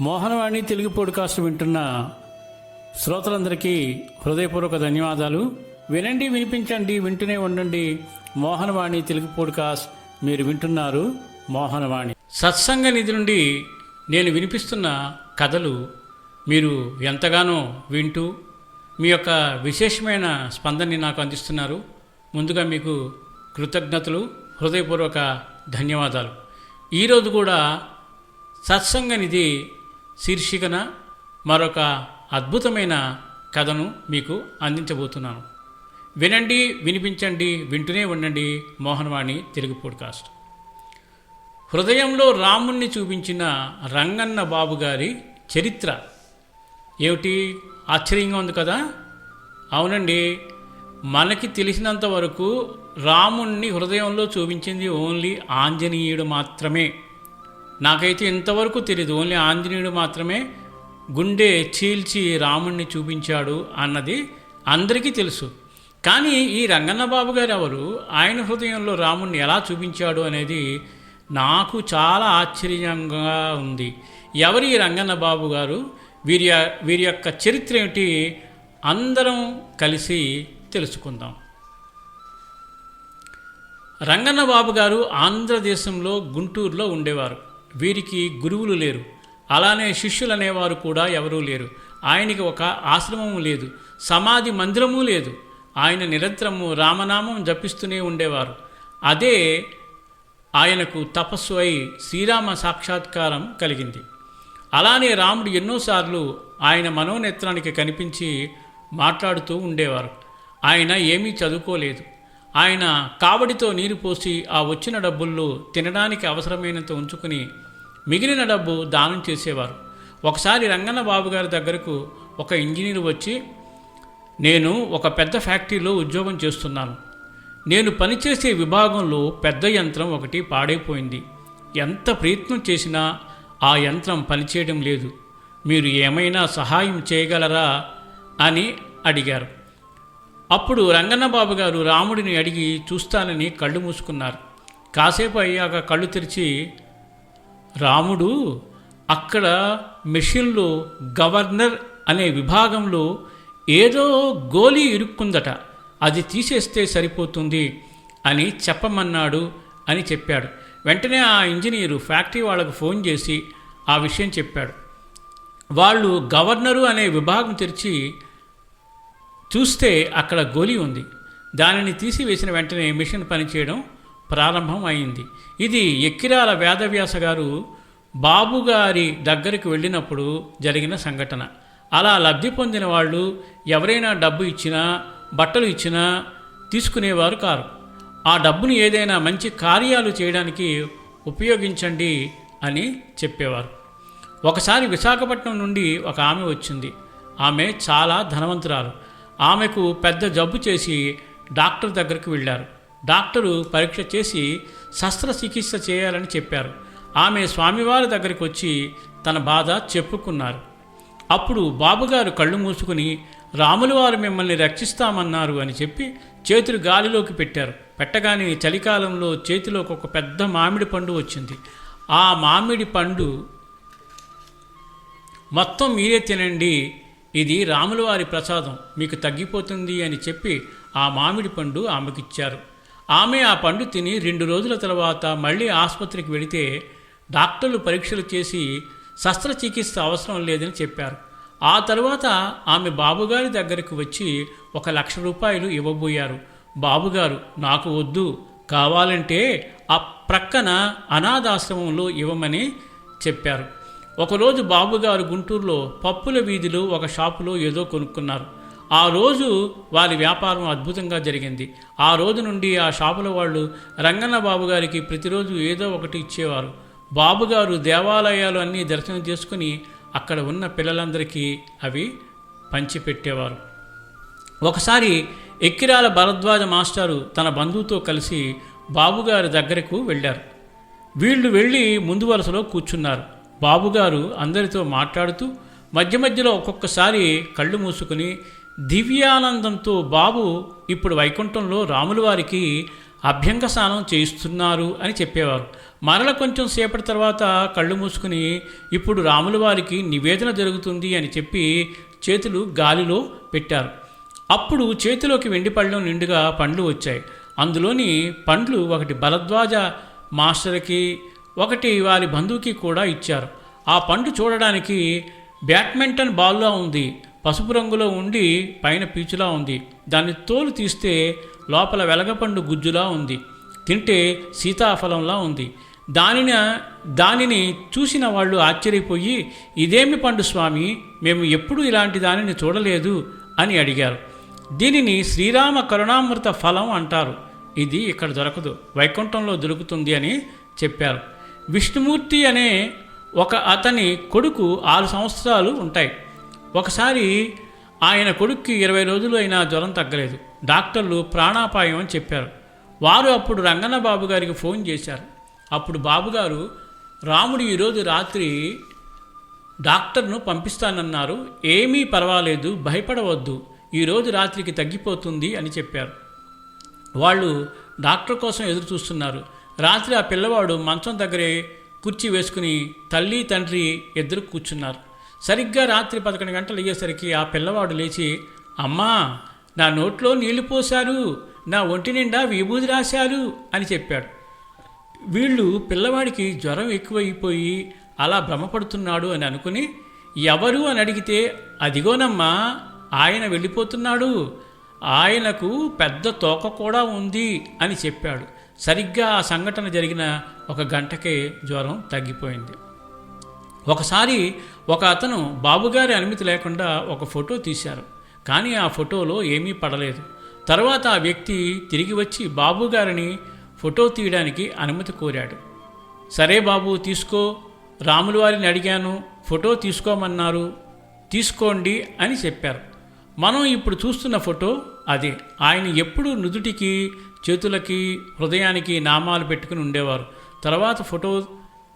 Mohanavani Telugu podcast వింటున్న శ్రోతలందరికీ హృదయపూర్వక ధన్యవాదాలు. వినండి వినిపించండి వింటూనే ఉండండి. మోహనవాణి తెలుగు పోడ్కాస్ట్ మీరు వింటున్నారు మోహనవాణి. సత్సంగ నిధి నుండి నేను వినిపిస్తున్న కథలు మీరు ఎంతగానో వింటూ మీ యొక్క విశేషమైన స్పందనని నాకు అందిస్తున్నారు. ముందుగా మీకు కృతజ్ఞతలు హృదయపూర్వక ధన్యవాదాలు. ఈరోజు కూడా సత్సంగనిధి శీర్షికన మరొక అద్భుతమైన కథను మీకు అందించబోతున్నాను. వినండి వినిపించండి వింటూనే ఉండండి మోహన్వాణి తెలుగు పోడ్కాస్ట్. హృదయంలో రాముణ్ణి చూపించిన రంగన్న బాబు గారి చరిత్ర. ఏమిటి? ఆశ్చర్యంగా ఉంది కదా? అవునండి. మనకి తెలిసినంత వరకు రాముణ్ణి హృదయంలో చూపించింది ఓన్లీ ఆంజనేయుడు మాత్రమే. నాకైతే ఇంతవరకు తెలియదు ఓన్లీ ఆంజనేయుడు మాత్రమే గుండె చీల్చి రాముణ్ణి చూపించాడు అన్నది అందరికీ తెలుసు. కానీ ఈ రంగన్న బాబు గారు ఎవరు? ఆయన హృదయంలో రాముణ్ణి ఎలా చూపించాడు అనేది నాకు చాలా ఆశ్చర్యంగా ఉంది. ఎవరి ఈ రంగన్న బాబు గారు? వీరి వీరి యొక్క చరిత్ర ఏమిటి? అందరం కలిసి తెలుసుకుందాం. రంగన్న బాబు గారు ఆంధ్రదేశంలో గుంటూరులో ఉండేవారు. వీరికి గురువులు లేరు. అలానే శిష్యులు అనేవారు కూడా ఎవరూ లేరు. ఆయనకి ఒక ఆశ్రమము లేదు. సమాధి మందిరము లేదు. ఆయన నిరంతరము రామనామం జపిస్తూనే ఉండేవారు. అదే ఆయనకు తపస్సు అయి శ్రీరామ సాక్షాత్కారం కలిగింది. అలానే రాముడు ఎన్నోసార్లు ఆయన మనోనేత్రానికి కనిపించి మాట్లాడుతూ ఉండేవారు. ఆయన ఏమీ చదువుకోలేదు. ఆయన కావడితో నీరు పోసి ఆ వచ్చిన డబ్బుల్లో తినడానికి అవసరమైనంత ఉంచుకుని మిగిలిన డబ్బు దానం చేసేవారు. ఒకసారి రంగన్న బాబు గారి దగ్గరకు ఒక ఇంజనీర్ వచ్చి నేను ఒక పెద్ద ఫ్యాక్టరీలో ఉద్యోగం చేస్తున్నాను. నేను పనిచేసే విభాగంలో పెద్ద యంత్రం ఒకటి పాడైపోయింది. ఎంత ప్రయత్నం చేసినా ఆ యంత్రం పనిచేయడం లేదు. మీరు ఏమైనా సహాయం చేయగలరా? అని అడిగారు. అప్పుడు రంగన్నబాబు గారు రాముడిని అడిగి చూస్తానని కళ్ళు మూసుకున్నారు. కాసేపు అయ్యాక కళ్ళు తెరిచి రాముడు అక్కడ మెషిన్లో గవర్నర్ అనే విభాగంలో ఏదో గోలీ ఇరుక్కుందట. అది తీసేస్తే సరిపోతుంది అని చెప్పమన్నాడు అని చెప్పాడు. వెంటనే ఆ ఇంజనీరు ఫ్యాక్టరీ వాళ్ళకు ఫోన్ చేసి ఆ విషయం చెప్పాడు. వాళ్ళు గవర్నరు అనే విభాగం తెరిచి చూస్తే అక్కడ గోలి ఉంది. దానిని తీసివేసిన వెంటనే మిషన్ పనిచేయడం ప్రారంభం అయింది. ఇది ఎక్కిరాల వేదవ్యాస గారు బాబుగారి దగ్గరికి వెళ్ళినప్పుడు జరిగిన సంఘటన. అలా లబ్ధి పొందిన వాళ్ళు ఎవరైనా డబ్బు ఇచ్చినా బట్టలు ఇచ్చినా తీసుకునేవారు కారు. ఆ డబ్బును ఏదైనా మంచి కార్యాలు చేయడానికి ఉపయోగించండి అని చెప్పేవారు. ఒకసారి విశాఖపట్నం నుండి ఒక ఆమె వచ్చింది. ఆమె చాలా ధనవంతురాలు. ఆమెకు పెద్ద జబ్బు చేసి డాక్టర్ దగ్గరికి వెళ్ళారు. డాక్టరు పరీక్ష చేసి శస్త్రచికిత్స చేయాలని చెప్పారు. ఆమె స్వామివారి దగ్గరికి వచ్చి తన బాధ చెప్పుకున్నారు. అప్పుడు బాబుగారు కళ్ళు మూసుకుని రాములవారు మిమ్మల్ని రక్షిస్తామన్నారు అని చెప్పి చేతులు గాలిలోకి పెట్టారు. పెట్టగానే చలికాలంలో చేతిలోకి ఒక పెద్ద మామిడి పండు వచ్చింది. ఆ మామిడి పండు మొత్తం మీరే తినండి. ఇది రాములవారి ప్రసాదం. మీకు తగ్గిపోతుంది అని చెప్పి ఆ మామిడి పండు ఆమెకిచ్చారు. ఆమె ఆ పండు తిని రెండు రోజుల తర్వాత మళ్ళీ ఆసుపత్రికి వెళితే డాక్టర్లు పరీక్షలు చేసి శస్త్రచికిత్స అవసరం లేదని చెప్పారు. ఆ తర్వాత ఆమె బాబుగారి దగ్గరకు వచ్చి ఒక లక్ష రూపాయలు ఇవ్వబోయారు. బాబుగారు నాకు వద్దు. కావాలంటే ఆ ప్రక్కన అనాథాశ్రమంలో ఇవ్వమని చెప్పారు. ఒకరోజు బాబుగారు గుంటూరులో పప్పుల వీధిలో ఒక షాపులో ఏదో కొనుక్కున్నారు. ఆ రోజు వారి వ్యాపారం అద్భుతంగా జరిగింది. ఆ రోజు నుండి ఆ షాపుల వాళ్ళు రంగన్న బాబు గారికి ప్రతిరోజు ఏదో ఒకటి ఇచ్చేవారు. బాబుగారు దేవాలయాలు అన్నీ దర్శనం చేసుకుని అక్కడ ఉన్న పిల్లలందరికీ అవి పంచిపెట్టేవారు. ఒకసారి ఎక్కిరాల భరద్వాజ మాస్టారు తన బంధువుతో కలిసి బాబుగారి దగ్గరకు వెళ్ళారు. వీళ్ళు వెళ్ళి ముందు వరుసలో కూర్చున్నారు. బాబుగారు అందరితో మాట్లాడుతూ మధ్య మధ్యలో ఒక్కొక్కసారి కళ్ళు మూసుకుని దివ్యానందంతో బాబు ఇప్పుడు వైకుంఠంలో రాముల వారికి అభ్యంగ స్నానం చేయిస్తున్నారు అని చెప్పేవారు. మరల కొంచెం సేపటి తర్వాత కళ్ళు మూసుకుని ఇప్పుడు రాముల వారికి నివేదన జరుగుతుంది అని చెప్పి చేతులు గాలిలో పెట్టారు. అప్పుడు చేతిలోకి వెండి పళ్ళెం నిండుగా పండ్లు వచ్చాయి. అందులోని పండ్లు ఒకటి భరద్వాజ మాస్టర్కి ఒకటి వారి బంధువుకి కూడా ఇచ్చారు. ఆ పండు చూడడానికి బ్యాడ్మింటన్ బాల్లా ఉంది. పసుపు రంగులో ఉండి పైన పీచులా ఉంది. దాన్ని తోలు తీస్తే లోపల వెలగపండు గుజ్జులా ఉంది. తింటే సీతాఫలంలా ఉంది. దానిన దానిని చూసిన వాళ్ళు ఆశ్చర్యపోయి ఇదేమి పండు స్వామి? మేము ఎప్పుడు ఇలాంటి దానిని చూడలేదు అని అడిగారు. దీనిని శ్రీరామ కరుణామృత ఫలం అంటారు. ఇది ఇక్కడ దొరకదు. వైకుంఠంలో దొరుకుతుంది అని చెప్పారు. విష్ణుమూర్తి అనే ఒక అతని కొడుకు ఆరు సంవత్సరాలు ఉంటాయి. ఒకసారి ఆయన కొడుక్కి ఇరవై రోజులు అయినా జ్వరం తగ్గలేదు. డాక్టర్లు ప్రాణాపాయం అని చెప్పారు. వారు అప్పుడు రంగన్న బాబు గారికి ఫోన్ చేశారు. అప్పుడు బాబుగారు రాముడు ఈరోజు రాత్రి డాక్టర్ను పంపిస్తానన్నారు. ఏమీ పర్వాలేదు భయపడవద్దు. ఈరోజు రాత్రికి తగ్గిపోతుంది అని చెప్పారు. వాళ్ళు డాక్టర్ కోసం ఎదురు చూస్తున్నారు రాత్రి ఆ పిల్లవాడు మంచం దగ్గరే కుర్చీ వేసుకుని తల్లి తండ్రి ఇద్దరు కూర్చున్నారు. సరిగ్గా రాత్రి పదకొండు గంటలు అయ్యేసరికి ఆ పిల్లవాడు లేచి అమ్మా నా నోట్లో నీళ్ళు పోశారు నా ఒంటి నిండా విభూది రాశారు అని చెప్పాడు. వీళ్ళు పిల్లవాడికి జ్వరం ఎక్కువైపోయి అలా భ్రమపడుతున్నాడు అని అనుకుని ఎవరు? అని అడిగితే అదిగోనమ్మా ఆయన వెళ్ళిపోతున్నాడు ఆయనకు పెద్ద తోక కూడా ఉంది అని చెప్పాడు. సరిగ్గా ఆ సంఘటన జరిగిన ఒక గంటకే జ్వరం తగ్గిపోయింది. ఒకసారి ఒక అతను బాబుగారి అనుమతి లేకుండా ఒక ఫోటో తీశారు. కానీ ఆ ఫోటోలో ఏమీ పడలేదు. తర్వాత ఆ వ్యక్తి తిరిగి వచ్చి బాబుగారిని ఫోటో తీయడానికి అనుమతి కోరాడు. సరే బాబు తీసుకో. రాములు వారిని అడిగాను. ఫోటో తీసుకోమన్నారు. తీసుకోండి అని చెప్పారు. మనం ఇప్పుడు చూస్తున్న ఫోటో అదే. ఆయన ఎప్పుడు నుదుటికి చేతులకి హృదయానికి నామాలు పెట్టుకుని ఉండేవారు. తర్వాత ఫోటో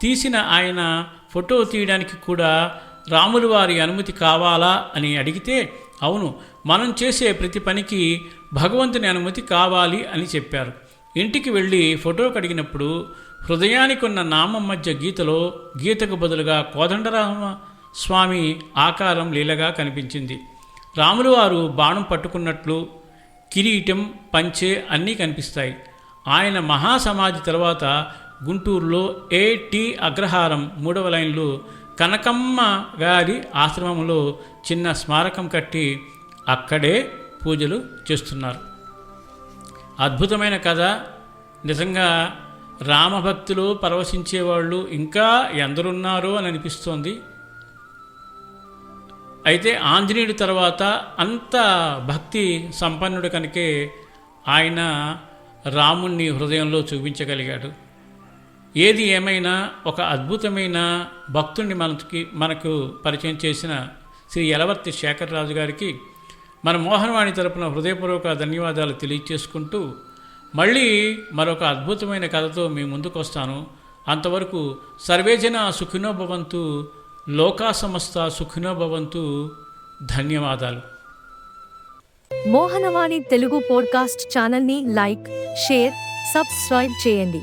తీసిన ఆయన ఫోటో తీయడానికి కూడా రాములు వారి అనుమతి కావాలా అని అడిగితే అవును మనం చేసే ప్రతి పనికి భగవంతుని అనుమతి కావాలి అని చెప్పారు. ఇంటికి వెళ్ళి ఫోటో కడిగినప్పుడు హృదయానికి ఉన్న నామం మధ్య గీతలో గీతకు బదులుగా కోదండరామ స్వామి ఆకారం లీలగా కనిపించింది. రాములు వారు బాణం పట్టుకున్నట్లు కిరీటం పంచే అన్నీ కనిపిస్తాయి. ఆయన మహాసమాధి తర్వాత గుంటూరులో ఏటి అగ్రహారం మూడవ లైన్లో కనకమ్మ గారి ఆశ్రమంలో చిన్న స్మారకం కట్టి అక్కడే పూజలు చేస్తున్నారు. అద్భుతమైన కథ. నిజంగా రామభక్తిలో పరవశించేవాళ్ళు ఇంకా ఎందరున్నారో అని అనిపిస్తోంది. అయితే ఆంజనేయుడి తర్వాత అంత భక్తి సంపన్నుడు కనుకే ఆయన రాముణ్ణి హృదయంలో చూపించగలిగాడు. ఏది ఏమైనా ఒక అద్భుతమైన భక్తుణ్ణి మనకి మనకు పరిచయం చేసిన శ్రీ యలవర్తి శేఖరరాజు గారికి మన మోహనవాణి తరపున హృదయపూర్వక ధన్యవాదాలు తెలియచేసుకుంటూ మళ్ళీ మరొక అద్భుతమైన కథతో మీ ముందుకు వస్తాను అంతవరకు సర్వేజన సుఖినో భవంతు లోకా సమస్త సుఖినో భవంతు ధన్యవాదాలు. మోహనవాణి తెలుగు పోడ్కాస్ట్ ఛానల్ని లైక్ షేర్ సబ్స్క్రైబ్ చేయండి.